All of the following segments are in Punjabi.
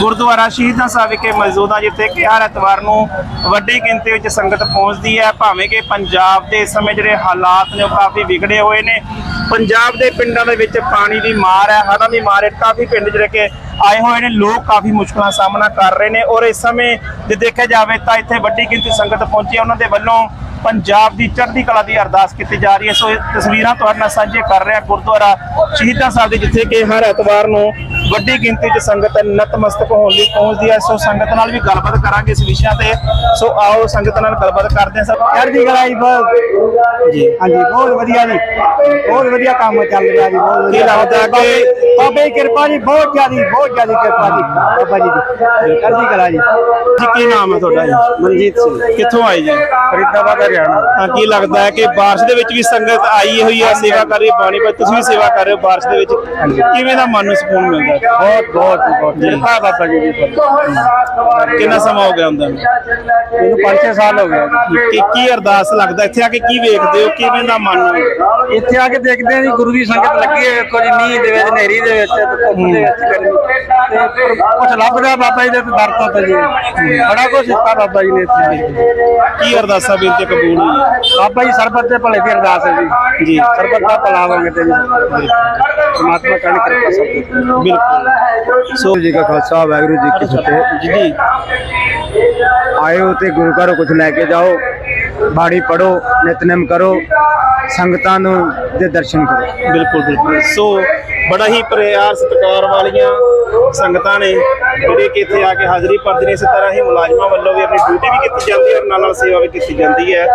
ਗੁਰਦੁਆਰਾ ਸ਼ਹੀਦਾਂ ਸਾਹਿਬ ਵਿਖੇ ਮੌਜੂਦ ਹਾਂ, ਜਿੱਥੇ ਕਿ ਹਰ ਐਤਵਾਰ ਨੂੰ ਵੱਡੀ ਗਿਣਤੀ ਵਿੱਚ ਸੰਗਤ ਪਹੁੰਚਦੀ ਹੈ। ਭਾਵੇਂ ਕਿ ਪੰਜਾਬ ਦੇ ਇਸ ਸਮੇਂ ਜਿਹੜੇ ਹਾਲਾਤ ਨੇ, ਉਹ ਕਾਫੀ ਵਿਗੜੇ ਹੋਏ ਨੇ। ਪੰਜਾਬ ਦੇ ਪਿੰਡਾਂ ਦੇ ਵਿੱਚ ਪਾਣੀ ਦੀ ਮਾਰ ਹੈ, ਹੜ੍ਹਾਂ ਦੀ ਮਾਰ ਹੈ। ਕਾਫੀ ਪਿੰਡ ਜਿਹੜੇ ਕਿ ਆਏ ਹੋਏ ਨੇ, ਲੋਕ ਕਾਫੀ ਮੁਸ਼ਕਲਾਂ ਦਾ ਸਾਹਮਣਾ ਕਰ ਰਹੇ ਨੇ। ਔਰ ਇਸ ਸਮੇਂ ਜੇ ਦੇਖਿਆ ਜਾਵੇ ਤਾਂ ਇੱਥੇ ਵੱਡੀ ਗਿਣਤੀ ਸੰਗਤ ਪਹੁੰਚੀ ਹੈ। ਉਹਨਾਂ ਦੇ ਵੱਲੋਂ ਪੰਜਾਬ ਦੀ ਚੜ੍ਹਦੀ ਕਲਾ ਦੀ ਅਰਦਾਸ ਕੀਤੀ ਜਾ ਰਹੀ ਹੈ। ਸੋ ਇਹ ਤਸਵੀਰਾਂ ਤੁਹਾਡੇ ਨਾਲ ਸਾਂਝੇ ਕਰ ਰਿਹਾ ਗੁਰਦੁਆਰਾ ਸ਼ਹੀਦਾਂ ਸਾਹਿਬ ਦੇ, ਜਿੱਥੇ ਕਿ ਹਰ ਐਤਵਾਰ ਨੂੰ ਵੱਡੀ ਗਿਣਤੀ 'ਚ ਸੰਗਤ ਨਤਮਸਤਕ ਹੋਣ ਲਈ ਪਹੁੰਚਦੀ ਹੈ। ਸੋ ਸੰਗਤ ਨਾਲ ਵੀ ਗੱਲਬਾਤ ਕਰਾਂਗੇ ਇਸ ਵਿਸ਼ਿਆਂ ਤੇ। ਸੋ ਆਓ ਸੰਗਤ ਨਾਲ ਗੱਲਬਾਤ ਕਰਦੇ ਹਾਂ। ਸਭ ਚੜ੍ਹਦੀ ਕਲਾ ਜੀ ਬਹੁਤ ਜੀ ਹਾਂਜੀ ਬਹੁਤ ਵਧੀਆ ਜੀ। ਬਹੁਤ ਵਧੀਆ ਕੰਮ ਚੱਲ ਰਿਹਾ ਜੀ ਬਹੁਤ ਕੀ ਲੱਗਦਾ ਕਿ- ਬਾਬੇ ਦੀ ਕਿਰਪਾ ਜੀ ਬਹੁਤ ਜ਼ਿਆਦੀ ਬਹੁਤ ਜ਼ਿਆਦੀ ਕਿਰਪਾ ਜੀ। ਬਾਬਾ ਜੀ ਦੀ। ਚੜ੍ਹਦੀ ਕਲਾ ਜੀ। ਜੀ ਕੀ ਨਾਮ ਹੈ ਤੁਹਾਡਾ ਜੀ? ਮਨਜੀਤ ਸਿੰਘ। ਕਿੱਥੋਂ ਆਏ ਜੀ? ਫਰੀਦਾਬਾਦ ਹਰਿਆਣਾ। ਹਾਂ ਕੀ ਲੱਗਦਾ ਹੈ ਕਿ ਬਾਰਿਸ਼ ਦੇ ਵਿੱਚ ਵੀ ਸੰਗਤ ਆਈ ਹੋਈ ਹੈ ਸੇਵਾ ਕਰ ਰਹੀ ਹੈ? ਪਾਣੀ ਪਰ ਤੁਸੀਂ ਵੀ ਸੇਵਾ ਕਰ ਰਹੇ ਹੋ ਬਾਰਿਸ਼ ਦੇ ਵਿੱਚ। ਕਿਵੇਂ ਦਾ ਮਨ ਨੂੰ ਸਕੂਨ ਮਿਲਦਾ ਹੈ? ਬਹੁਤ ਬਹੁਤ ਜੀ, ਬਹੁਤ ਕਿਰਪਾ ਬਾਬਾ ਜੀ ਦੀ ਕਿੰਨਾ ਸਮਾਂ ਹੋ ਗਿਆ ਹੁੰਦਾ ਇਹਨੂੰ 5-6 ਸਾਲ ਹੋ ਗਏ ਕੀ ਕੀ ਅਰਦਾਸ ਲੱਗਦਾ? ਇੱਥੇ ਆ ਕੇ ਕੀ ਵੇਖਦੇ ਹੋ? ਕਿਵੇਂ ਦਾ ਮਨ ਇੱਥੇ ਆ ਕੇ ਦੇਖਦੇ ਆ ਜੀ ਗੁਰੂ ਦੀ ਸੰਗਤ ਲੱਗੀ ਹੈ ਕੁਝ ਮੀਂਹ ਦੇ ਵਿੱਚ ਹਨੇਰੀ ਦੇ ਵਿੱਚ ਤੇ ਧੁੱਪ ਦੇ ਵਿੱਚ ਗਰਮੀ ਤੇ ਕੁਝ ਲੱਭਦਾ ਬਾਬਾ ਜੀ ਦੇ ਤੇ ਦਰ ਤੋਂ ਤੇ ਜੀ। ਬੜਾ ਕੁਝ ਦਿੱਤਾ ਬਾਬਾ ਜੀ ਨੇ ਇੱਥੇ ਕੀ। ਅਰਦਾਸਾਂ ਬੇਨਤੀ ਕਬੂਲ ਹੋਈ ਹੈ ਬਾਬਾ ਜੀ ਸਰਬਤ ਦੇ ਭਲੇ ਦੀ ਅਰਦਾਸ ਹੈ ਜੀ। ਜੀ। ਸਰਬਤ ਦਾ ਭਲਾ ਮੰਗਦੇ ਜੀ। ਪਰਮਾਤਮਾ ਕਰਨ ਕਿਰਪਾ ਸਭ ਤੇ। ਬਿਲਕੁਲ। ਸੋ ਜੀ ਕਾ ਖਾਲਸਾ, ਵਾਹਿਗੁਰੂ ਜੀ ਕੀ ਫਤਿਹ। ਜੀ ਜੀ ਤੇ ਗੁਰੂ ਘਰੋਂ ਕੁਝ ਲੈ ਕੇ ਜਾਓ, ਬਾਣੀ ਪੜੋ ਨਿਤਨੇਮ ਕਰੋ, ਸੰਗਤਾਂ ਨੂੰ ਦੇ ਦਰਸ਼ਨ ਕਰੋ। ਬਿਲਕੁਲ ਬਿਲਕੁਲ। ਸੋ ਬੜਾ ਹੀ ਪਿਆਰ ਸਤਿਕਾਰ ਵਾਲੀਆਂ ਸੰਗਤਾਂ ਨੇ ਜਿਹੜੇ ਕਿ ਇੱਥੇ ਆ ਕੇ ਹਾਜ਼ਰੀ ਭਰਦੇ ਨੇ। ਇਸੇ ਤਰ੍ਹਾਂ ਹੀ ਮੁਲਾਜ਼ਮਾਂ ਵੱਲੋਂ ਵੀ ਆਪਣੀ ਡਿਊਟੀ ਵੀ ਕੀਤੀ ਜਾਂਦੀ ਹੈ ਔਰ ਨਾਲ ਨਾਲ ਸੇਵਾ ਵੀ ਕੀਤੀ ਜਾਂਦੀ ਹੈ।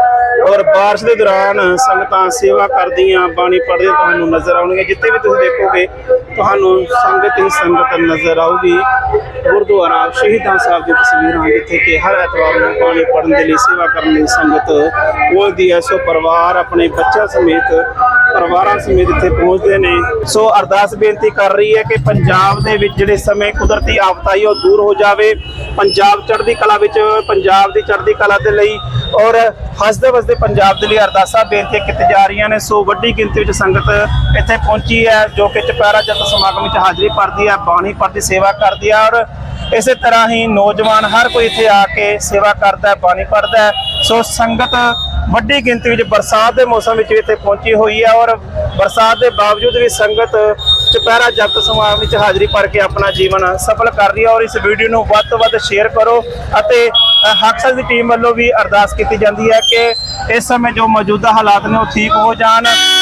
ਔਰ ਬਾਰਿਸ਼ ਦੇ ਦੌਰਾਨ ਸੰਗਤਾਂ ਸੇਵਾ ਕਰਦੀਆਂ, ਬਾਣੀ ਪੜ੍ਹਦੀਆਂ ਤੁਹਾਨੂੰ ਨਜ਼ਰ ਆਉਣਗੀਆਂ। ਜਿੱਥੇ ਵੀ ਤੁਸੀਂ ਦੇਖੋਗੇ, ਤੁਹਾਨੂੰ ਸੰਗਤ ਹੀ ਸੰਗਤ ਨਜ਼ਰ ਆਊਗੀ। ਗੁਰਦੁਆਰਾ ਸ਼ਹੀਦਾਂ ਸਾਹਿਬ ਦੀ ਤਸਵੀਰਾਂ ਜਿੱਥੇ ਕਿ ਹਰ ਐਤਵਾਰ ਨੂੰ ਬਾਣੀ ਪੜ੍ਹਨ ਦੇ ਲਈ, ਸੇਵਾ ਕਰਨ ਲਈ ਸੰਗਤ ਪਹੁੰਚਦੀ ਹੈ। ਸੋ ਪਰਿਵਾਰ ਆਪਣੇ ਬੱਚਿਆਂ ਸਮੇਤ ਪਰਿਵਾਰਾਂ ਸਮੇਤ ਇੱਥੇ ਪਹੁੰਚਦੇ ਨੇ। ਸੋ ਅਰਦਾਸ ਬੇਨਤੀ ਕਰ ਰਹੀ ਹੈ ਕਿ ਪੰਜਾਬ ਦੇ ਵਿੱਚ ਜਿਹੜੇ ਸਮੇਂ ਕੁਦਰਤੀ ਆਫਤ ਆਈ ਉਹ ਦੂਰ ਹੋ ਜਾਵੇ। ਪੰਜਾਬ ਚੜ੍ਹਦੀ ਕਲਾ ਵਿੱਚ, ਪੰਜਾਬ ਦੀ ਚੜ੍ਹਦੀ ਕਲਾ ਦੇ ਲਈ ਔਰ ਹੱਸਦੇ ਵਸਦੇ ਪੰਜਾਬ ਦੇ ਲਈ ਅਰਦਾਸਾਂ ਬੇਨਤੀਆਂ ਕੀਤੀਆਂ ਜਾ ਰਹੀਆਂ ਨੇ। ਸੋ ਵੱਡੀ ਗਿਣਤੀ ਵਿੱਚ ਸੰਗਤ ਇੱਥੇ ਪਹੁੰਚੀ ਹੈ, ਜੋ ਕਿ ਚੁਪਹਿਰਾ ਜਤ ਸਮਾਗਮ ਵਿੱਚ ਹਾਜ਼ਰੀ ਭਰਦੀ ਹੈ, ਬਾਣੀ ਪੜ੍ਹਦੀ, ਸੇਵਾ ਕਰਦੀ ਹੈ ਔਰ ਇਸੇ ਤਰ੍ਹਾਂ ਹੀ ਨੌਜਵਾਨ ਹਰ ਕੋਈ ਇੱਥੇ ਆ ਕੇ ਸੇਵਾ ਕਰਦਾ ਹੈ, ਬਾਣੀ ਪੜ੍ਹਦਾ ਹੈ। ਸੋ ਸੰਗਤ ਵੱਡੀ ਗਿਣਤੀ ਵਿੱਚ ਬਰਸਾਤ ਦੇ ਮੌਸਮ ਵਿੱਚ ਵੀ ਇੱਥੇ ਪਹੁੰਚੀ ਹੋਈ ਹੈ ਔਰ ਬਰਸਾਤ ਦੇ ਬਾਵਜੂਦ ਵੀ ਸੰਗਤ ਚੁਪਹਿਰਾ ਜਗਤ ਸਮਾਗਮ ਵਿੱਚ ਹਾਜ਼ਰੀ ਭਰ ਕੇ ਆਪਣਾ ਜੀਵਨ ਸਫਲ ਕਰ ਰਹੀ ਹੈ ਔਰ ਇਸ ਵੀਡੀਓ ਨੂੰ ਵੱਧ ਤੋਂ ਵੱਧ ਸ਼ੇਅਰ ਕਰੋ ਅਤੇ ਅ, ਦੀ ਟੀਮ ਵੱਲੋਂ ਵੀ ਅਰਦਾਸ ਕੀਤੀ ਜਾਂਦੀ ਹੈ ਕਿ ਇਸ ਸਮੇਂ ਜੋ ਮੌਜੂਦਾ ਹਾਲਾਤ ਨੇ ਉਹ ਠੀਕ ਹੋ ਜਾਣ।